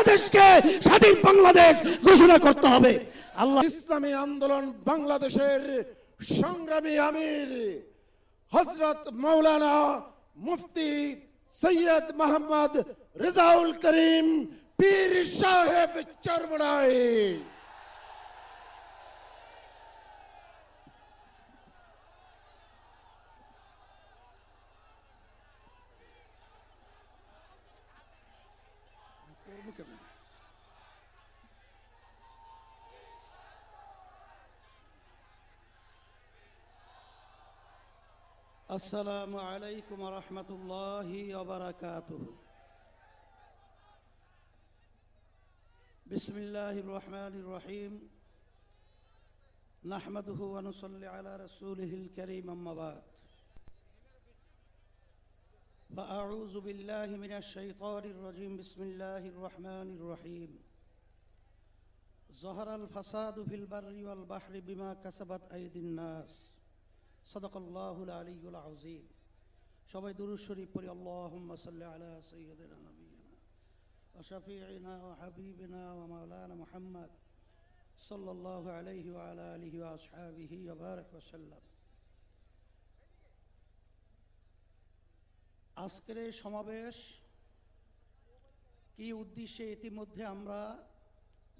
বাংলাদেশকে স্বাধীন বাংলাদেশ ঘোষণা করতে হবে। আল্লাহ ইসলামী আন্দোলন বাংলাদেশের সংগ্রামী আমির হজরত মৌলানা মুফতি সৈয়দ মোহাম্মদ রেজাউল করিম পীর সাহেব চরমনাই السلام عليكم ورحمة الله وبركاته. بسم الله الرحمن الرحيم. نحمده ونصلي على رسوله الكريم أما بعد. فأعوذ بالله من الشيطان الرجيم. بسم الله الرحمن الرحيم. ظهر الفساد في البر والبحر بما كسبت أيدي الناس. সদকল্লাহুল আলিউল আজিম সবাই দুরুদ শরীফ পড়ি, আল্লাহুম্মা আলা সাইয়্যিদিনা নবিয়িনা ওয়া শাফিঈনা ওয়া হাবিবিনা মাওলানা মুহাম্মদ সাল্লাল্লাহু আলাইহি ওয়া আলা আলিহি ওয়া আসহাবিহি ওয়া বারাক ওয়া সাল্লাম। আজকের এই সমাবেশ কি উদ্দেশ্যে ইতিমধ্যে আমরা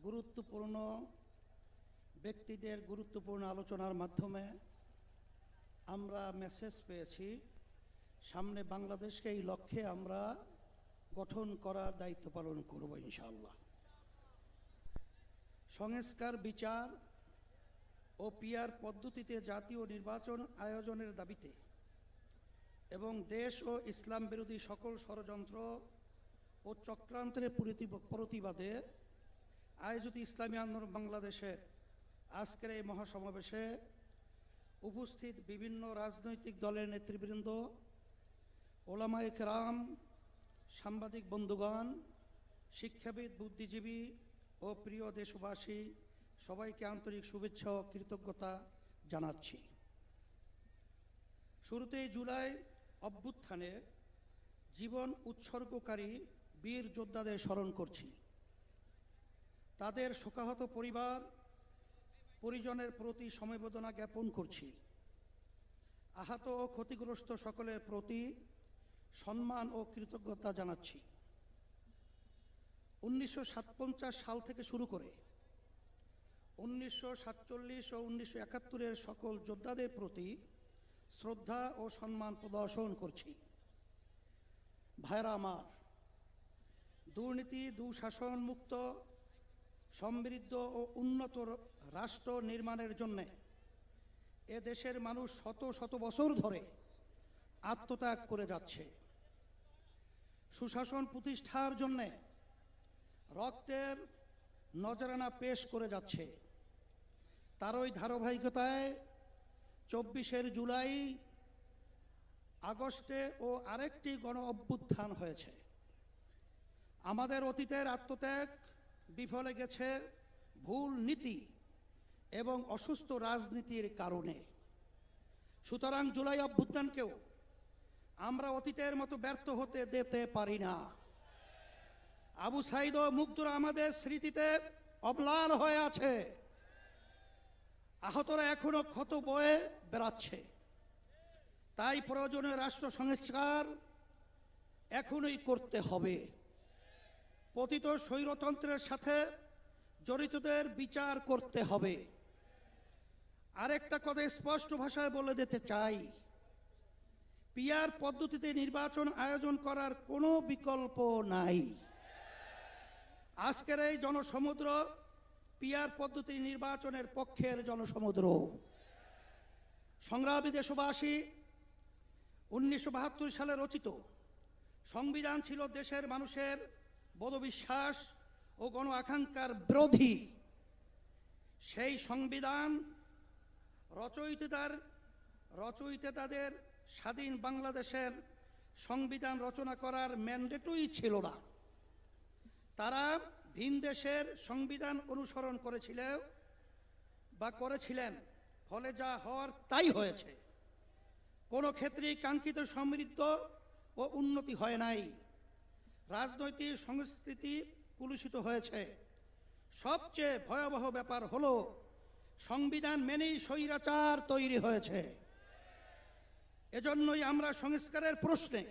গুরুত্বপূর্ণ ব্যক্তিদের গুরুত্বপূর্ণ আলোচনার মাধ্যমে আমরা মেসেজ পেয়েছি, সামনে বাংলাদেশকে এই লক্ষ্যে আমরা গঠন করার দায়িত্ব পালন করব ইনশাআল্লাহ। সংস্কার, বিচার ও পিয়ার পদ্ধতিতে জাতীয় নির্বাচন আয়োজনের দাবিতে এবং দেশ ও ইসলাম বিরোধী সকল ষড়যন্ত্র ও চক্রান্তের প্রতিবাদে আয়োজিত ইসলামী আন্দোলন বাংলাদেশের আজকের এই মহাসমাবেশে উপস্থিত বিভিন্ন রাজনৈতিক দলের নেতৃবৃন্দ, ওলামায়ে কেরাম, সাংবাদিক বন্ধুগণ, শিক্ষাবিদ, বুদ্ধিজীবী ও প্রিয় দেশবাসী, সবাইকে আন্তরিক শুভেচ্ছা ও কৃতজ্ঞতা জানাচ্ছি। শুরুতেই জুলাই অভ্যুত্থানে জীবন উৎসর্গকারী বীর যোদ্ধাদের স্মরণ করছি। তাদের শোকাহত পরিবার পরিজনের প্রতি সমবেদনা জ্ঞাপন করছি। আহত ও ক্ষতিগ্রস্ত সকলের প্রতি সম্মান ও কৃতজ্ঞতা জানাচ্ছি। উনিশশো সাল থেকে শুরু করে উনিশশো সাতচল্লিশ ও উনিশশো একাত্তরের সকল যোদ্ধাদের প্রতি শ্রদ্ধা ও সম্মান প্রদর্শন করছি। ভাইরা আমার, দুর্নীতি দুঃশাসন মুক্ত সমৃদ্ধ ও উন্নত রাষ্ট্র নির্মাণের জন্যে এ দেশের মানুষ শত শত বছর ধরে আত্মত্যাগ করে যাচ্ছে। সুশাসন প্রতিষ্ঠার জন্যে রক্তের নজরানা পেশ করে যাচ্ছে। তারই ধারাবাহিকতায় চব্বিশের জুলাই আগস্টে ও আরেকটি গণ অভ্যুত্থান হয়েছে। আমাদের অতীতের আত্মত্যাগ বিফলে গেছে ভুল নীতি এবং অসুস্থ রাজনীতির কারণে। সুতরাং জুলাই অভ্যুত্থানকেও আমরা অতীতের মতো ব্যর্থ হতে দিতে পারি না। আবু সাইদ ও মুগ্ধরা আমাদের স্মৃতিতে অম্লান হয়ে আছে। আহতরা এখনও ক্ষত বয়ে বেড়াচ্ছে। তাই প্রয়োজনে রাষ্ট্র সংস্কার এখনই করতে হবে। পতিত স্বৈরতন্ত্রের সাথে জড়িতদের বিচার করতে হবে। আরেকটা কথা স্পষ্ট ভাষায় বলে দিতে চাই। পিয়ার পদ্ধতিতে নির্বাচন আয়োজন করার কোনো বিকল্প নাই। আজকের এই জনসমুদ্র পিয়ার পদ্ধতি নির্বাচনের পক্ষের জনসমুদ্র। সংগ্রামী দেশবাসী, উনিশশো বাহাত্তর সালে রচিত সংবিধান ছিল দেশের মানুষের বোধবিশ্বাস ও গণ আকাঙ্ক্ষার বিরোধী। সেই সংবিধান রচয়িতার, রচয়িতাদের স্বাধীন বাংলাদেশের সংবিধান রচনা করার ম্যান্ডেটই ছিল না। তারা ভিন দেশের সংবিধান অনুসরণ করেছিল বা করেছিলেন, ফলে যা হওয়ার তাই হয়েছে। কোনো ক্ষেত্রেই কাঙ্ক্ষিত সমৃদ্ধ ও উন্নতি হয় নাই। রাজনৈতিক সংস্কৃতি কুলুষিত হয়েছে। সবচেয়ে ভয়াবহ ব্যাপার হলো, সংবিধান মেনেই স্বৈরাচার তৈরি হয়েছে। এজন্যই আমরা সংস্কারের প্রশ্নে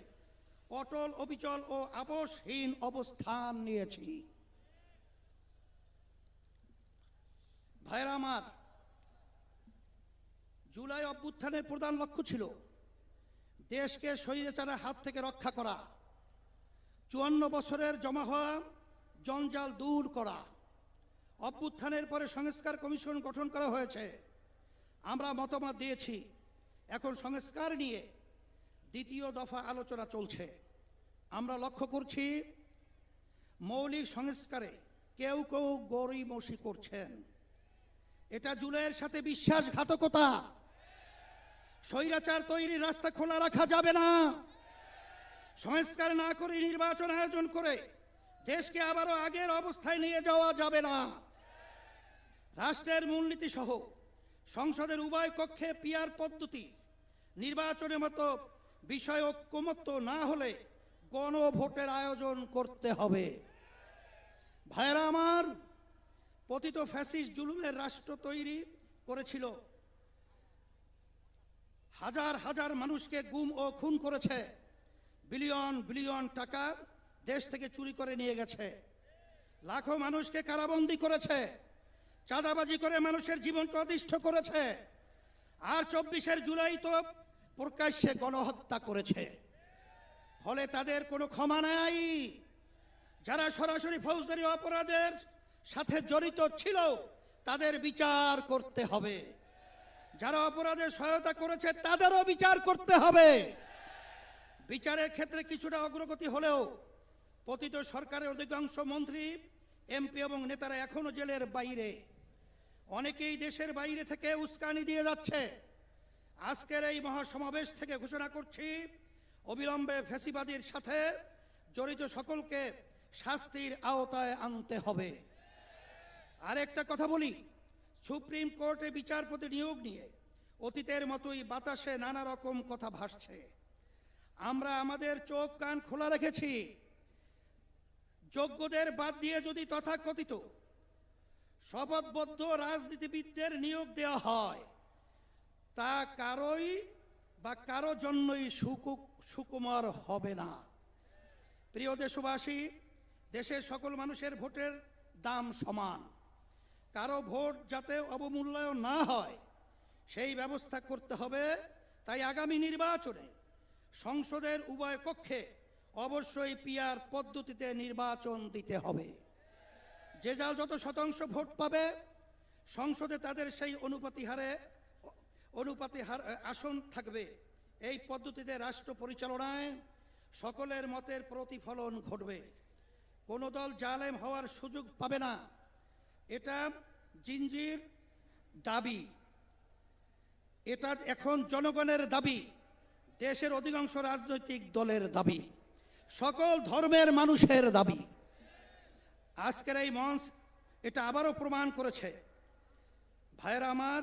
অটল, অবিচল ও আপোষহীন অবস্থান নিয়েছি। ভাইরা আমার, জুলাই অভ্যুত্থানের প্রধান লক্ষ্য ছিল দেশকে স্বৈরাচারের হাত থেকে রক্ষা করা। চুয়ান্ন বছরের জমা হওয়া জঞ্জাল দূর করা। অভ্যুত্থানের পরে সংস্কার কমিশন গঠন করা হয়েছে। আমরা মতামত দিয়েছি। এখন সংস্কার নিয়ে দ্বিতীয় দফা আলোচনা চলছে। আমরা লক্ষ্য করছি, মৌলিক সংস্কারে কেউ কেউ গরিমসি করছেন। এটা জুলাইয়ের সাথে বিশ্বাসঘাতকতা। স্বৈরাচার তৈরির রাস্তা খোলা রাখা যাবে না। সংস্কার না করে নির্বাচন আয়োজন করে দেশকে আবারও আগের অবস্থায় নিয়ে যাওয়া যাবে না। রাষ্ট্রের মূলনীতি সহ সংসদের উভয় কক্ষে পিয়ার পদ্ধতি, নির্বাচনের মতো বিষয় ঐক্যমত্য না হলে গণভোটের আয়োজন করতে হবে। ভাইরা আমার, পতিত ফ্যাসিস জুলুমের রাষ্ট্র তৈরি করেছিল। হাজার হাজার মানুষকে গুম ও খুন করেছে। বিলিয়ন বিলিয়ন টাকা দেশ থেকে চুরি করে নিয়ে গেছে। লাখো মানুষকে কারাবন্দি করেছে। চাঁদাবাজি করে মানুষের জীবনকে অতিষ্ঠ করেছে। আর চব্বিশের জুলাই তো প্রকাশ্যে গণহত্যা করেছে। ফলে তাদের কোনো ক্ষমা নাই। যারা সরাসরি ফৌজদারি অপরাধের সাথে জড়িত ছিল, তাদের বিচার করতে হবে। যারা অপরাধে সহায়তা করেছে, তাদেরও বিচার করতে হবে। বিচারের ক্ষেত্রে কিছুটা অগ্রগতি হলেও পতিত সরকারের অধিকাংশ মন্ত্রী, এমপি এবং নেতারা এখনও জেলের বাইরে। অনেকেই দেশের বাইরে থেকে উস্কানি দিয়ে যাচ্ছে। আজকের এই মহাসমাবেশ থেকে ঘোষণা করছি, অবিলম্বে ফেসিবাদীর সাথে জড়িত সকলকে শাস্তির আওতায় আনতে হবে। আরেকটা কথা বলি, সুপ্রিম কোর্টে বিচারপতি নিয়োগ নিয়ে অতীতের মতোই বাতাসে নানা রকম কথা ভাসছে। আমরা আমাদের চোখ কান খোলা রেখেছি। যোগ্যদের বাদ দিয়ে যদি তথাকথিত শপথবদ্ধ রাজনীতিবিদদের নিয়োগ দেওয়া হয়, তা কারোই বা কারও জন্যই সুকু- সুকুমার হবে না। প্রিয় দেশবাসী, দেশের সকল মানুষের ভোটের দাম সমান। কারও ভোট যাতে অবমূল্যায়ন না হয়, সেই ব্যবস্থা করতে হবে। তাই আগামী নির্বাচনে সংসদের উভয় কক্ষে অবশ্যই পিয়ার পদ্ধতিতে নির্বাচন দিতে হবে। যে যার যত শতাংশ ভোট পাবে, সংসদে তাদের সেই অনুপাতি হারে, অনুপাতি হার আসন থাকবে। এই পদ্ধতিতে রাষ্ট্র পরিচালনায় সকলের মতের প্রতিফলন ঘটবে। কোনো দল জালেম হওয়ার সুযোগ পাবে না। এটা জিঞ্জির দাবি। এটা এখন জনগণের দাবি। দেশের অধিকাংশ রাজনৈতিক দলের দাবি, সকল ধর্মের মানুষের দাবি। আজকের এই মঞ্চ এটা আবারও প্রমাণ করেছে। ভাইয়েরা আমার,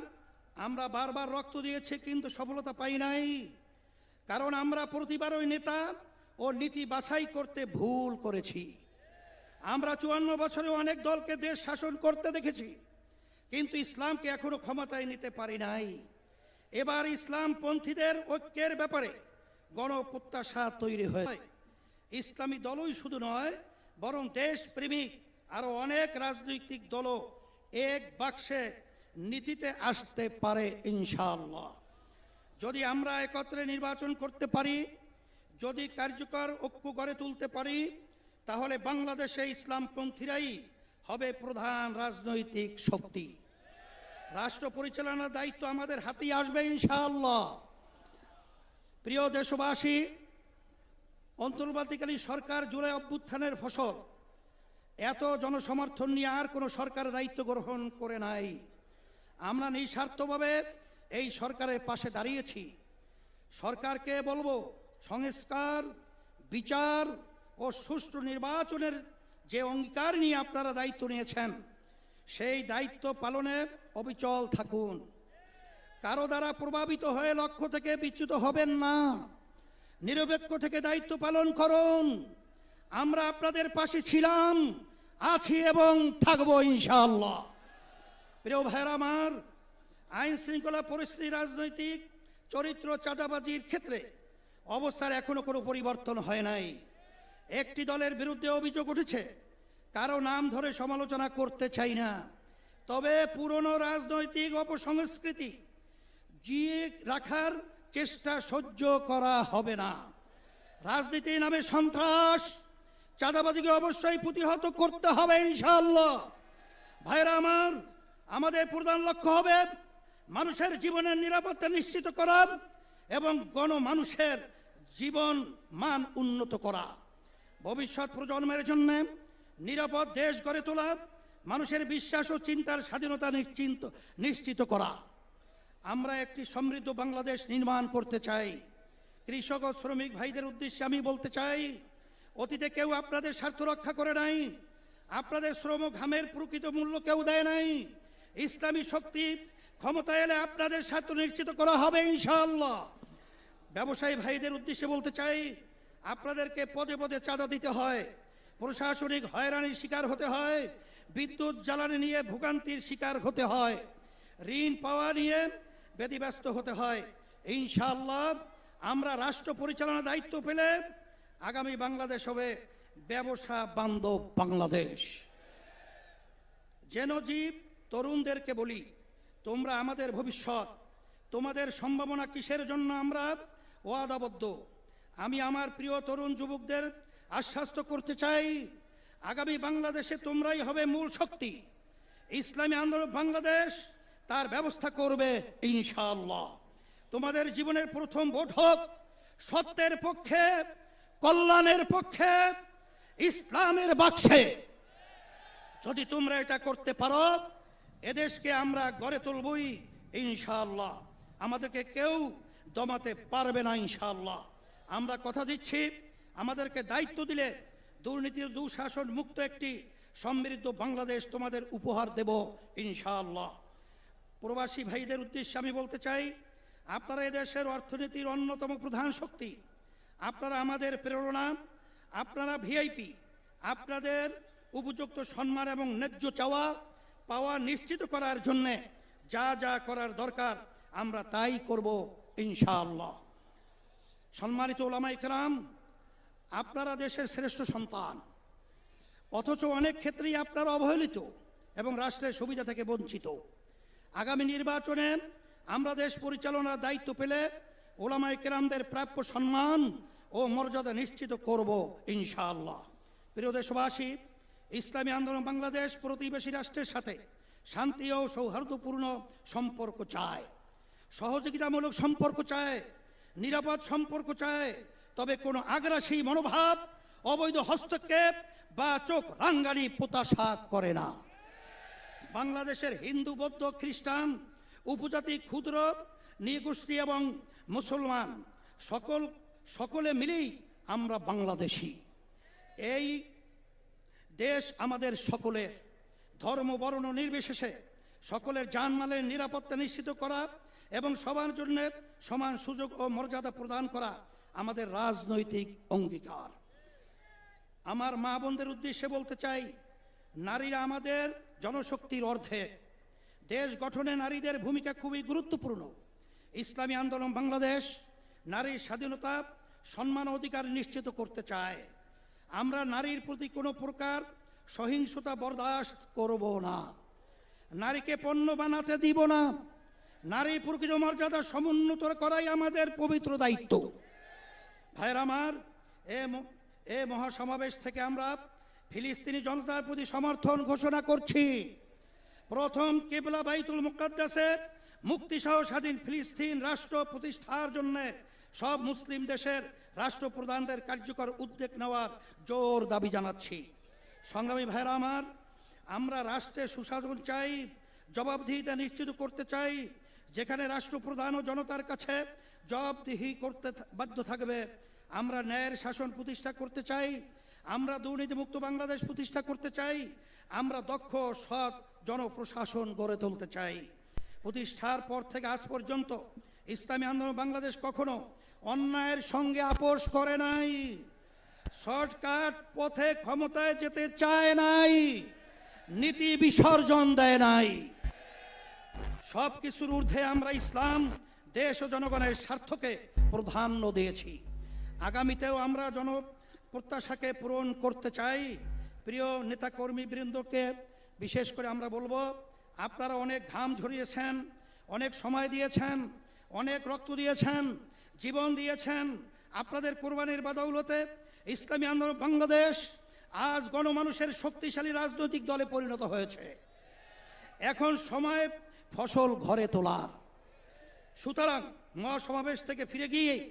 আমরা বারবার রক্ত দিয়েছি, কিন্তু সফলতা পাই নাই। কারণ আমরা প্রতিবারই নেতা ও নীতি বাছাই করতে ভুল করেছি। আমরা চুয়ান্ন বছরে অনেক দলকে দেশ শাসন করতে দেখেছি, কিন্তু ইসলামকে এখনও ক্ষমতায় নিতে পারি নাই। এবার ইসলাম পন্থীদের ঐক্যের ব্যাপারে গণপ্রত্যাশা তৈরি হয়েছে ইসলামী দলই শুধু নয়, বরং দেশ প্রেমিক আরও অনেক রাজনৈতিক দলও এক বাক্সে নীতিতে আসতে পারে, ইনশাআল্লাহ। যদি আমরা একত্রে নির্বাচন করতে পারি, যদি কার্যকর ঐক্য গড়ে তুলতে পারি, তাহলে বাংলাদেশে ইসলামপন্থীরাই হবে প্রধান রাজনৈতিক শক্তি। রাষ্ট্র পরিচালনার দায়িত্ব আমাদের হাতেই আসবে ইনশাআল্লাহ। প্রিয় দেশবাসী, অন্তর্বর্তীকালীন সরকার জুলাই অভ্যুত্থানের ফসল, এত জনসমর্থন নিয়ে আর কোনো সরকার দায়িত্ব গ্রহণ করে নাই। আমরা নিঃস্বার্থভাবে এই সরকারের পাশে দাঁড়িয়েছি। সরকারকে বলব, সংস্কার, বিচার ও সুষ্ঠু নির্বাচনের যে অঙ্গীকার নিয়ে আপনারা দায়িত্ব নিয়েছেন সেই দায়িত্ব পালনে অবিচল থাকুন। কারও দ্বারা প্রভাবিত হয়ে লক্ষ্য থেকে বিচ্যুত হবেন না। নিরপেক্ষ থেকে দায়িত্ব পালন করুন। আমরা আপনাদের পাশে ছিলাম, আছি এবং থাকব ইনশাআল্লাহ। প্রিয় ভাইয়ের আমার, আইন শৃঙ্খলা পরিস্থিতি রাজনৈতিক চরিত্র চাঁদাবাজির ক্ষেত্রে অবস্থার এখনও কোনো পরিবর্তন হয় নাই। একটি দলের বিরুদ্ধে অভিযোগ উঠেছে কারও নাম ধরে সমালোচনা করতে চাই না। তবে পুরনো রাজনৈতিক অপসংস্কৃতি জিয়ে রাখার চেষ্টা সহ্য করা হবে না। রাজনীতি নামে সন্ত্রাস, চাঁদাবাজিকে অবশ্যই প্রতিহত করতে হবে ইনশাআল্লাহ। ভাইরা আমার, আমাদের প্রধান লক্ষ্য হবে মানুষের জীবনের নিরাপত্তা নিশ্চিত করা এবং গণমানুষের জীবন মান উন্নত করা। ভবিষ্যৎ প্রজন্মের জন্য নিরাপদ দেশ গড়ে তোলা, মানুষের বিশ্বাস ও চিন্তার স্বাধীনতা নিশ্চিন্ত, নিশ্চিত করা। আমরা একটি সমৃদ্ধ বাংলাদেশ নির্মাণ করতে চাই। কৃষক ও শ্রমিক ভাইদের উদ্দেশ্যে আমি বলতে চাই, অতীতে কেউ আপনাদের স্বার্থ রক্ষা করে নাই, আপনাদের শ্রম ঘামের প্রকৃত মূল্য কেউ দেয় নাই। ইসলামী শক্তি ক্ষমতা এলে আপনাদের স্বার্থ নিশ্চিত করা হবে, ইনশাআল্লাহ। ব্যবসায়ী ভাইদের উদ্দেশ্যে বলতে চাই, আপনাদেরকে পদে পদে চাঁদা দিতে হয়। প্রশাসনিক হয়রানির শিকার হতে হয়, বিদ্যুৎ জ্বালানি নিয়ে ভোগান্তির শিকার হতে হয়, ঋণ পাওয়া নিয়ে ব্যতিব্যস্ত হতে হয়। ইনশাআল্লাহ আমরা রাষ্ট্র পরিচালনার দায়িত্ব পেলে আগামী বাংলাদেশ হবে ব্যবসা বান্ধব বাংলাদেশ। যেন জীব তরুণদেরকে বলি, তোমরা আমাদের ভবিষ্যৎ, তোমাদের সম্ভাবনা কিসের জন্য আমরা ওয়াদাবদ্ধ? আমি আমার প্রিয় তরুণ যুবকদের আশ্বাস্ত করতে চাই, আগামী বাংলাদেশে তোমরাই হবে মূল শক্তি। ইসলামী আন্দোলন বাংলাদেশ তার ব্যবস্থা করবে ইনশাআল্লাহ। তোমাদের জীবনের প্রথম ভোট হোক, সত্যের পক্ষে, কল্যাণের পক্ষে, ইসলামের বাক্সে। যদি তোমরা এটা করতে পারো, এদেশকে আমরা গড়ে তুলবই ইনশাআল্লাহ। আমাদেরকে কেউ দমাতে পারবে না ইনশাআল্লাহ। আমরা কথা দিচ্ছি আমাদেরকে দায়িত্ব দিলে দুর্নীতি দুঃশাসন মুক্ত একটি সমৃদ্ধ বাংলাদেশ তোমাদের উপহার দেব, ইনশাআল্লাহ। প্রবাসী ভাইদের উদ্দেশ্যে আমি বলতে চাই, আপনারা এদেশের অর্থনীতির অন্যতম প্রধান শক্তি। আপনারা আমাদের প্রেরণা, আপনারা ভিআইপি, আপনাদের উপযুক্ত সম্মান এবং ন্যায্য চাওয়া পাওয়া নিশ্চিত করার জন্যে যা যা করার দরকার, আমরা তাই করব, ইনশাআল্লাহ। সম্মানিত ওলামাই কেরাম আপনারা দেশের শ্রেষ্ঠ সন্তান। অথচ অনেক ক্ষেত্রেই আপনারা অবহেলিত এবং রাষ্ট্রের সুবিধা থেকে বঞ্চিত। আগামী নির্বাচনে আমরা দেশ পরিচালনার দায়িত্ব পেলে ওলামাই কেরামদের প্রাপ্য সম্মান ও মর্যাদা নিশ্চিত করব ইনশাআল্লাহ। প্রিয় দেশবাসী, ইসলামী আন্দোলন বাংলাদেশ প্রতিবেশী রাষ্ট্রের সাথে শান্তি ও সৌহার্দ্যপূর্ণ সম্পর্ক চায়। সহযোগিতামূলক সম্পর্ক চায়, নিরাপদ সম্পর্ক চায় তবে কোনো আগ্রাসী মনোভাব, অবৈধ হস্তক্ষেপ বা চোখ রাঙ্গানি প্রত্যাশা করে না। বাংলাদেশের হিন্দু, বৌদ্ধ, খ্রিস্টান, উপজাতি, ক্ষুদ্র, নৃগোষ্ঠী এবং মুসলমান সকল, সকলে মিলেই আমরা বাংলাদেশি। এই দেশ আমাদের সকলের। ধর্ম, বর্ণ নির্বিশেষে সকলের জানমালের নিরাপত্তা নিশ্চিত করা এবং সবার জন্য সমান সুযোগ ও মর্যাদা প্রদান করা আমাদের রাজনৈতিক অঙ্গীকার। আমার মা বোনদের উদ্দেশ্যে বলতে চাই, নারীরা আমাদের জনশক্তির অর্ধে দেশ গঠনে নারীদের ভূমিকা খুবই গুরুত্বপূর্ণ। ইসলামী আন্দোলন বাংলাদেশ নারীর স্বাধীনতা, সম্মান অধিকার নিশ্চিত করতে চায়। আমরা নারীর প্রতি কোনো প্রকার সহিংসতা বরদাস্ত করব না। নারীকে পণ্য বানাতে দিব না। নারীর প্রকৃত মর্যাদা সমুন্নত করাই আমাদের পবিত্র দায়িত্ব। ভাইয়ের আমার, এ এ মহাসমাবেশ থেকে আমরা ফিলিস্তিনি জনতার প্রতি সমর্থন ঘোষণা করছি। প্রথম কেবলা বাইতুল মুকাদ্দাসের মুক্তিসহ স্বাধীন ফিলিস্তিন রাষ্ট্র প্রতিষ্ঠার জন্য সব মুসলিম দেশের রাষ্ট্রপ্রধানদের কার্যকর উদ্যোগ নেওয়ার জোর দাবি জানাচ্ছি। সংগ্রামী ভাইরা আমার, আমরা রাষ্ট্রে সুশাসন চাই, জবাবদিহিতা নিশ্চিত করতে চাই, যেখানে রাষ্ট্রপ্রধান ও জনতার কাছে জবাবদিহি করতে বাধ্য থাকবে। আমরা ন্যায়ের শাসন প্রতিষ্ঠা করতে চাই, আমরা দুর্নীতিমুক্ত বাংলাদেশ প্রতিষ্ঠা করতে চাই, আমরা দক্ষ, সৎ জনপ্রশাসন গড়ে তুলতে চাই। প্রতিষ্ঠার পর থেকে আজ পর্যন্ত ইসলামী আন্দোলন বাংলাদেশ কখনো অন্যায়ের সঙ্গে আপোষ করে নাই, শর্টকাট পথে ক্ষমতায় যেতে চায় নাই, নীতি বিসর্জন দেয় নাই। সব কিছুর ঊর্ধ্বে আমরা ইসলাম, দেশ ও জনগণের স্বার্থকে প্রাধান্য দিয়েছি। আগামীতেও আমরা জন প্রত্যাশাকে পূরণ করতে চাই। প্রিয় নেতাকর্মী বৃন্দকে, বিশেষ করে আমরা বলব, আপনারা অনেক ঘাম ঝরিয়েছেন, অনেক সময় দিয়েছেন, অনেক রক্ত দিয়েছেন, জীবন দিয়েছেন। আপনাদের কোরবানির বাদৌলতে ইসলামী আন্দোলন বাংলাদেশ আজ গণমানুষের শক্তিশালী রাজনৈতিক দলে পরিণত হয়েছে। এখন সময় ফসল ঘরে তোলার। সুতরাং মহাসমাবেশ থেকে ফিরে গিয়ে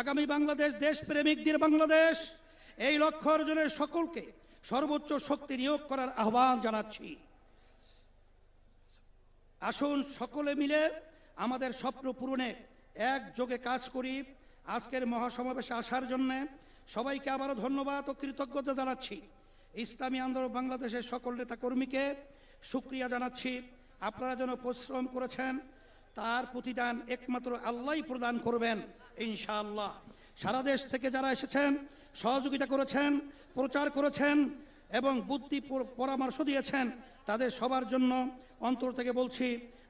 আগামী বাংলাদেশ দেশপ্রেমিকদের বাংলাদেশ, এই লক্ষ্য অর্জনের সকলকে সর্বোচ্চ শক্তি নিয়োগ করার আহ্বান জানাচ্ছি। আসুন সকলে মিলে আমাদের স্বপ্ন পূরণে একযোগে কাজ করি। আজকের মহাসমাবেশে আসার জন্য সবাইকে আবারও ধন্যবাদ ও কৃতজ্ঞতা জানাচ্ছি। ইসলামী আন্দোলন বাংলাদেশের সকল নেতা কর্মীকে সুক্রিয়া জানাচ্ছি। আপনারা যেন পরিশ্রম করেছেন, তার প্রতিদান একমাত্র আল্লাহই প্রদান করবেন। ইনশাআল্লাহ। সারা দেশ থেকে যারা এসেছেন, সহযোগিতা করেছেন, প্রচার করেছেন এবং বুদ্ধি পরামর্শ দিয়েছেন, তাদের সবার জন্য অন্তর থেকে বলছি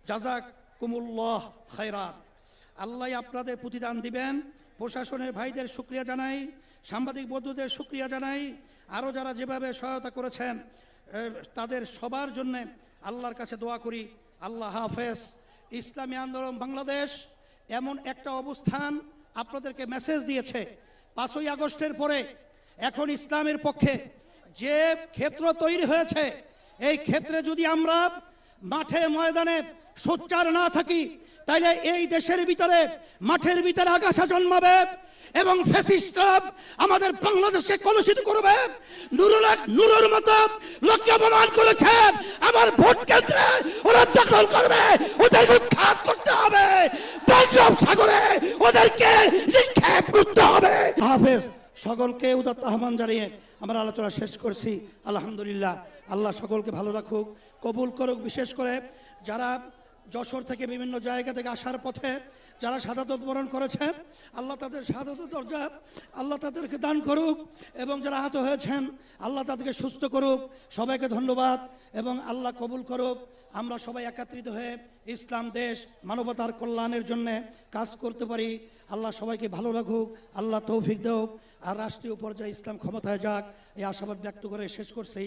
জাজাক কুমুল্লাহ খায়রান। আল্লাহ আপনাদের প্রতিদান দিবেন। প্রশাসনের ভাইদের শুক্রিয়া জানাই, সাংবাদিক বন্ধুদের শুক্রিয়া জানাই। আরও যারা যেভাবে সহায়তা করেছেন তাদের সবার জন্যে আল্লাহর কাছে দোয়া করি। আল্লাহ হাফেজ। ইসলামী আন্দোলন বাংলাদেশ এমন একটা অবস্থান আপনাদেরকে মেসেজ দিয়েছে, পাঁচই আগস্টের পরে এখন ইসলামের পক্ষে যে ক্ষেত্র তৈরি হয়েছে, এই ক্ষেত্রে যদি আমরা মাঠে ময়দানে সোচ্চার না থাকি তাইলে এই দেশের ভিতরে, মাঠের ভিতরে আগাছা জন্মাবে এবং আমাদের বাংলাদেশকে কলুষিত করবে। নুরুল নুরুর মতো লোককে অপমান করেছে। আমার ভোট কেন্দ্রে ওরা দখল করবে। ওদের উৎখাত করতে হবে। সাগরে ওদেরকে নিক্ষেপ করতে হবে। হাফেজ, সকলকে উদাত্ত আহ্বান জানিয়ে আমরা আলোচনা শেষ করছি। আলহামদুলিল্লাহ। আল্লাহ সকলকে ভালো রাখুক, কবুল করুক, বিশেষ করে যারা যশোর থেকে বিভিন্ন জায়গা থেকে আসার পথে যারা সাদাতত বরণ করেছেন আল্লাহ তাদের সাদাত দরজা, আল্লাহ তাদেরকে দান করুক এবং যারা আহত হয়েছেন, আল্লাহ তাদেরকে সুস্থ করুক, সবাইকে ধন্যবাদ এবং আল্লাহ কবুল করুক। আমরা সবাই একত্রিত হয়ে ইসলাম, দেশ, মানবতার কল্যাণের জন্য কাজ করতে পারি। আল্লাহ সবাইকে ভালো রাখুক, আল্লাহ তৌফিক দেওক। আর রাষ্ট্রীয় পর্যায়ে ইসলাম ক্ষমতায় যাক, এই আশাবাদ ব্যক্ত করে শেষ করছি।